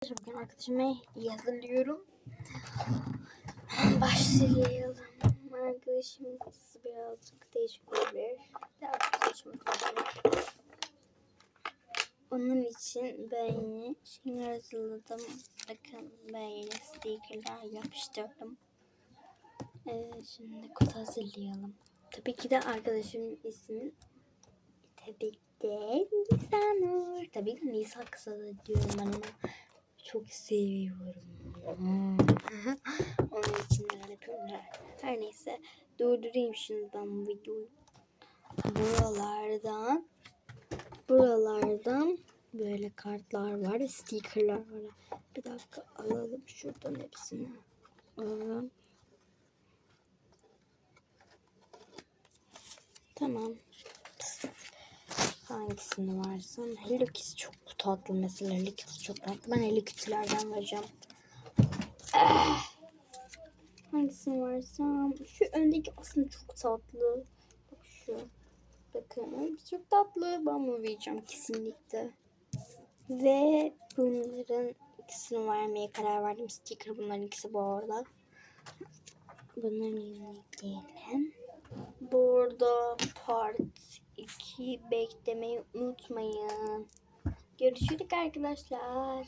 Bugün arkadaşıma hazırlıyorum. Başlayalım. Arkadaşımın kutusu birazcık değişik olabilir. Kutusu. Onun için ben yine hazırladım. Bakın ben yine yapıştırdım. Ee, şimdi kutu hazırlayalım. Tabii ki de arkadaşımın ismi tabii ki de Nisanur. Tabii ki Nisa kısa da diyorum ben ona. Çok seviyorum. Onun için neler yapıyorum. Her neyse durdurayım şimdi ben bu videoyu. Buralardan buralardan böyle kartlar var, stickerlar var. Bir dakika alalım şuradan hepsini. Alalım. Tamam. Hangisini varsam? Hello Kitty çok tatlı mesela. Hello Kitty çok tatlı. Ben Hello Kitty'lerden vereceğim. Ah! Hangisini varsam? Şu öndeki aslında çok tatlı. Bak şu. Bakın çok tatlı. Ben bunu vereceğim kesinlikle. Ve bunların ikisini vermeye karar verdim. Sticker bunların ikisi bu arada. Bunların yanına ekleyelim. 2 beklemeyi unutmayın. Görüşürüz arkadaşlar.